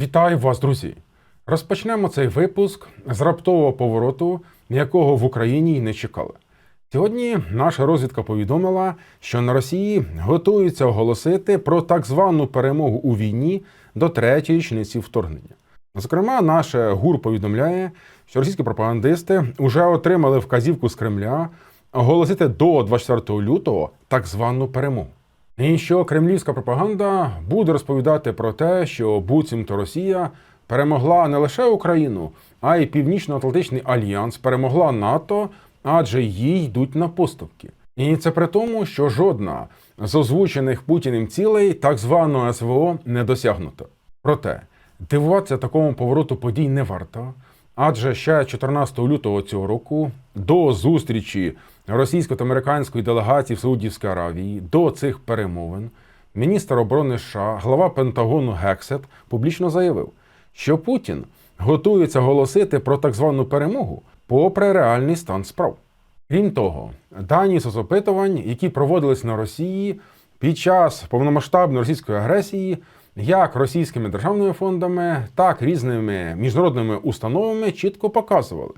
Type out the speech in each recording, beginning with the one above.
Вітаю вас, друзі! Розпочнемо цей випуск з раптового повороту, якого в Україні й не чекали. Сьогодні наша розвідка повідомила, що на Росії готуються оголосити про так звану перемогу у війні до третьої річниці вторгнення. Зокрема, наш ГУР повідомляє, що російські пропагандисти вже отримали вказівку з Кремля оголосити до 24 лютого так звану перемогу. І що кремлівська пропаганда буде розповідати про те, що буцімто Росія перемогла не лише Україну, а й Північно-Атлантичний альянс, перемогла НАТО, адже їй йдуть на поступки. І це при тому, що жодна з озвучених Путіним цілей так званого СВО не досягнута. Проте дивуватися такому повороту подій не варто. Адже ще 14 лютого цього року до зустрічі російсько та американської делегації в Саудівській Аравії до цих перемовин міністр оборони США, глава Пентагону Гексет публічно заявив, що Путін готується оголосити про так звану перемогу попри реальний стан справ. Крім того, дані соцопитувань, які проводились на Росії під час повномасштабної російської агресії, як російськими державними фондами, так і різними міжнародними установами чітко показували,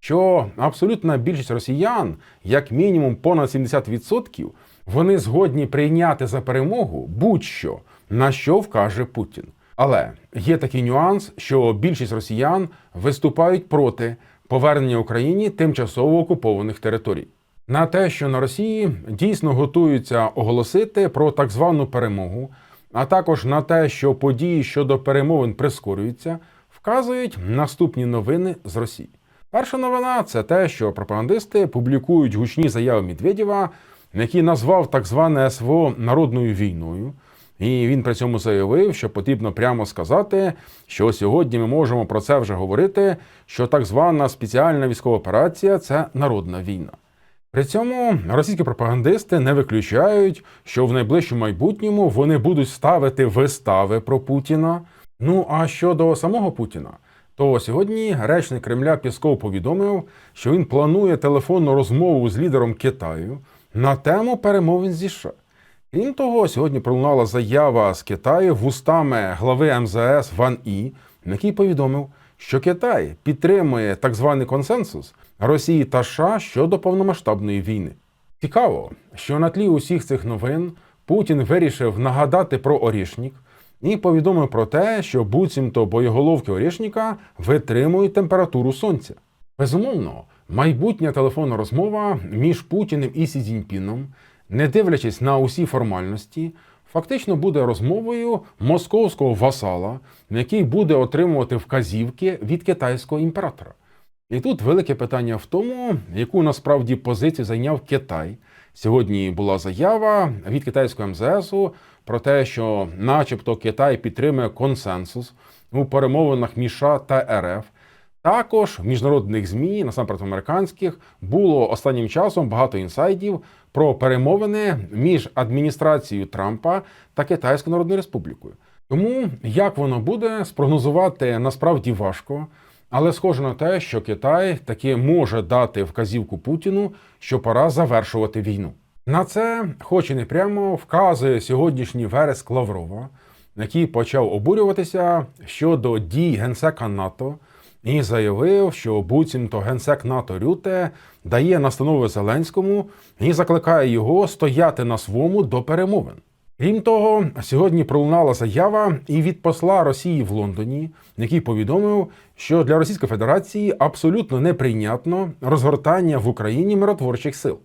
що абсолютна більшість росіян, як мінімум понад 70%, вони згодні прийняти за перемогу будь-що, на що вкаже Путін. Але є такий нюанс, що більшість росіян виступають проти повернення Україні тимчасово окупованих територій. На те, що на Росії дійсно готуються оголосити про так звану перемогу, а також на те, що події щодо перемовин прискорюються, вказують наступні новини з Росії. Перша новина це те, що пропагандисти публікують гучні заяви Медведєва, який назвав так зване СВО народною війною. І він при цьому заявив, що потрібно прямо сказати, що сьогодні ми можемо про це вже говорити, що так звана спеціальна військова операція це народна війна. При цьому російські пропагандисти не виключають, що в найближчому майбутньому вони будуть ставити вистави про Путіна. Ну а щодо самого Путіна, то сьогодні речник Кремля Пісков повідомив, що він планує телефонну розмову з лідером Китаю на тему перемовин зі США. Крім того, сьогодні пролунала заява з Китаю вустами глави МЗС Ван І, який повідомив, що Китай підтримує так званий консенсус Росії та США щодо повномасштабної війни. Цікаво, що на тлі усіх цих новин Путін вирішив нагадати про Орішнік і повідомив про те, що буцімто боєголовки Орішніка витримують температуру сонця. Безумовно, майбутня телефонна розмова між Путіним і Сі Цзіньпіном, не дивлячись на усі формальності, фактично буде розмовою московського васала, який буде отримувати вказівки від китайського імператора. І тут велике питання в тому, яку насправді позицію зайняв Китай. Сьогодні була заява від китайського МЗСу про те, що, начебто, Китай підтримує консенсус у перемовинах між США та РФ. Також в міжнародних змі, насамперед американських, було останнім часом багато інсайдів про перемовини між адміністрацією Трампа та Китайською Народною Республікою. Тому як воно буде спрогнозувати насправді важко, але схоже на те, що Китай таки може дати вказівку Путіну, що пора завершувати війну. На це, хоч і не прямо, вказує сьогоднішній вереск Лаврова, який почав обурюватися щодо дій генсека НАТО і заявив, що буцімто генсек НАТО Рюте дає настанови Зеленському і закликає його стояти на своєму до перемовин. Крім того, сьогодні пролунала заява і від посла Росії в Лондоні, який повідомив, що для Російської Федерації абсолютно неприйнятно розгортання в Україні миротворчих сил.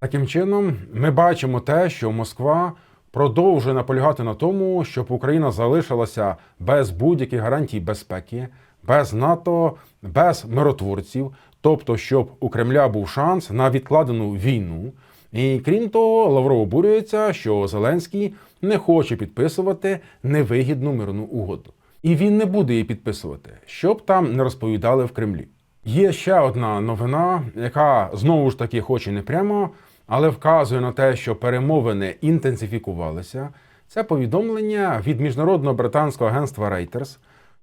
Таким чином, ми бачимо те, що Москва продовжує наполягати на тому, щоб Україна залишилася без будь-яких гарантій безпеки, без НАТО, без миротворців, тобто, щоб у Кремля був шанс на відкладену війну. І крім того, Лавров обурюється, що Зеленський не хоче підписувати невигідну мирну угоду. І він не буде її підписувати, щоб там не розповідали в Кремлі. Є ще одна новина, яка знову ж таки, хоч і не прямо, але вказує на те, що перемовини інтенсифікувалися. Це повідомлення від міжнародного британського агентства Reuters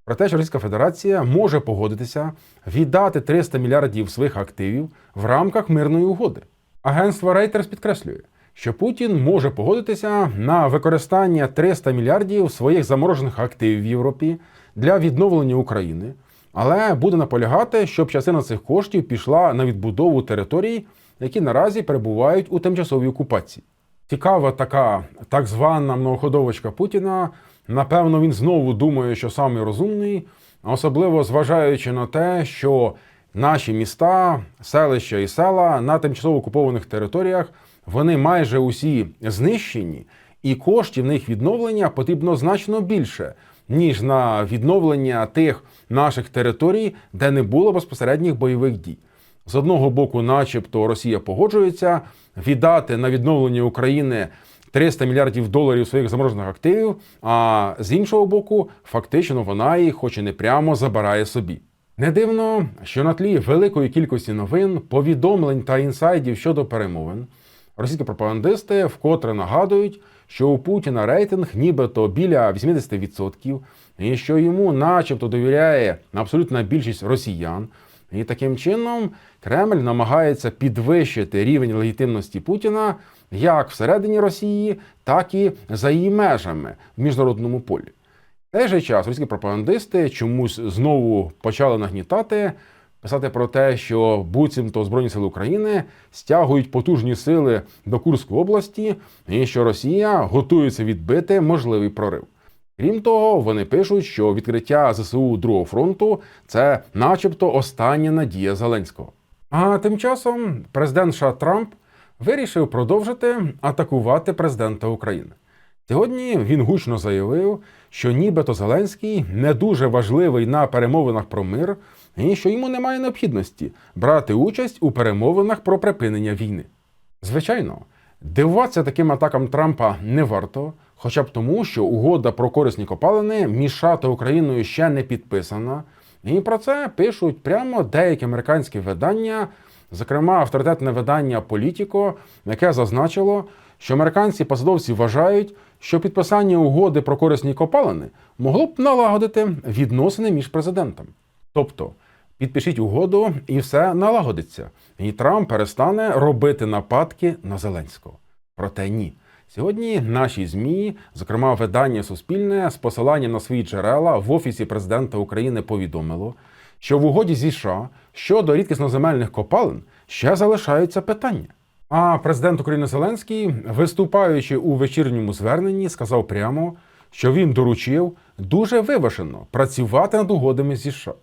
про те, що Російська Федерація може погодитися віддати 300 мільярдів своїх активів в рамках мирної угоди. Агентство Reuters підкреслює, що Путін може погодитися на використання 300 мільярдів своїх заморожених активів в Європі для відновлення України, але буде наполягати, щоб частина цих коштів пішла на відбудову територій, які наразі перебувають у тимчасовій окупації. Цікава така так звана многоходовочка Путіна. Напевно, він знову думає, що самий розумний, особливо зважаючи на те, що наші міста, селища і села на тимчасово окупованих територіях вони майже усі знищені, і коштів на їх відновлення потрібно значно більше, ніж на відновлення тих наших територій, де не було безпосередніх бойових дій. З одного боку, начебто, Росія погоджується віддати на відновлення України 300 мільярдів доларів своїх заморожених активів, а з іншого боку, фактично вона їх, хоч і не прямо, забирає собі. Не дивно, що на тлі великої кількості новин, повідомлень та інсайдів щодо перемовин, російські пропагандисти вкотре нагадують, що у Путіна рейтинг нібито біля 80%, і що йому, начебто, довіряє абсолютна більшість росіян. І таким чином Кремль намагається підвищити рівень легітимності Путіна як всередині Росії, так і за її межами в міжнародному полі. Той же час російські пропагандисти чомусь знову почали нагнітати, писати про те, що буцімто Збройні сили України стягують потужні сили до Курської області, і що Росія готується відбити можливий прорив. Крім того, вони пишуть, що відкриття ЗСУ Другого фронту це, начебто, остання надія Зеленського. А тим часом президент США Трамп вирішив продовжити атакувати президента України. Сьогодні він гучно заявив, що нібито Зеленський не дуже важливий на перемовинах про мир, і що йому немає необхідності брати участь у перемовинах про припинення війни. Звичайно, дивуватися таким атакам Трампа не варто, хоча б тому, що угода про корисні копалини між США та Україною ще не підписана, і про це пишуть прямо деякі американські видання, зокрема авторитетне видання Політіко, яке зазначило, що американські посадовці вважають, що підписання угоди про корисні копалини могло б налагодити відносини між президентами. Тобто, підпишіть угоду і все налагодиться, і Трамп перестане робити нападки на Зеленського. Проте ні. Сьогодні наші змі, зокрема видання Суспільне, з посиланням на свої джерела в офісі президента України повідомило, що в угоді зі США щодо рідкісноземельних копалин ще залишаються питання. А президент України Зеленський, виступаючи у вечірньому зверненні, сказав прямо, що він доручив дуже виважено працювати над угодами зі США.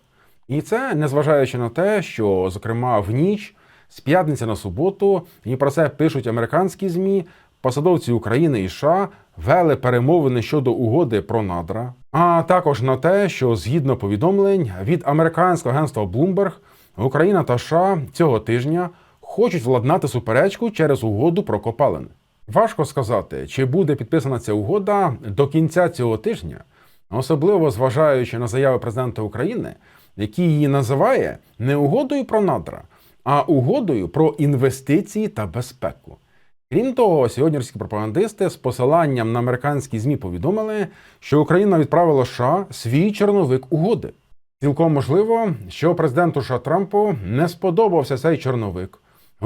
І це незважаючи на те, що, зокрема, в ніч з п'ятниці на суботу, і про це пишуть американські змі, посадовці України і США вели перемовини щодо угоди про надра, а також на те, що згідно повідомлень від американського агентства Bloomberg, Україна та США цього тижня хочуть владнати суперечку через угоду про копалини. Важко сказати, чи буде підписана ця угода до кінця цього тижня, особливо зважаючи на заяви президента України, який її називає не угодою про надра, а угодою про інвестиції та безпеку. Крім того, сьогодні російські пропагандисти з посиланням на американські змі повідомили, що Україна відправила США свій чорновик угоди. Цілком можливо, що президенту США Трампу не сподобався цей чорновик,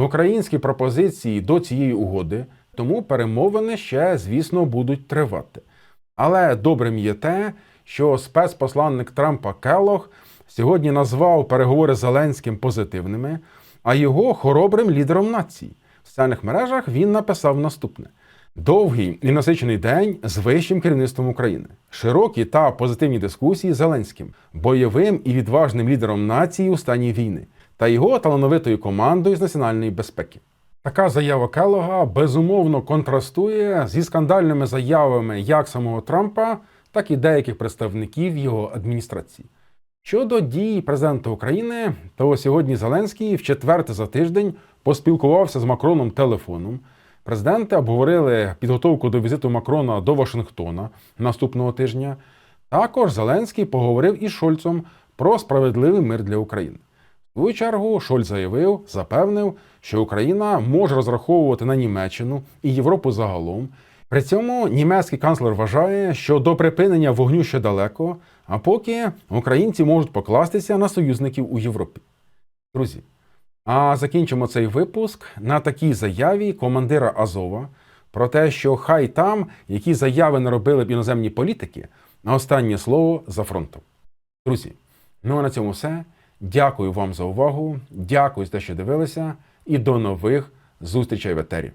українські пропозиції до цієї угоди, тому перемовини ще, звісно, будуть тривати. Але добрим є те, що спецпосланник Трампа Келлог сьогодні назвав переговори Зеленським позитивними, а його хоробрим лідером нації. В соціальних мережах він написав наступне: довгий і насичений день з вищим керівництвом України, широкі та позитивні дискусії з Зеленським, бойовим і відважним лідером нації у стані війни та його талановитою командою з національної безпеки. Така заява Келлога безумовно контрастує зі скандальними заявами як самого Трампа, так і деяких представників його адміністрації. Щодо дій президента України, то сьогодні Зеленський в четверте за тиждень поспілкувався з Макроном телефоном. Президенти обговорили підготовку до візиту Макрона до Вашингтона наступного тижня. Також Зеленський поговорив із Шольцом про справедливий мир для України. Свою чергу Шольц заявив, запевнив, що Україна може розраховувати на Німеччину і Європу загалом. При цьому німецький канцлер вважає, що до припинення вогню ще далеко, а поки українці можуть покластися на союзників у Європі. Друзі, а закінчимо цей випуск на такій заяві командира Азова про те, що хай там, які заяви не робили б іноземні політики, на останнє слово за фронтом. Друзі, ну а на цьому все. Дякую вам за увагу. Дякую за те, що дивилися, і до нових зустрічей в етері.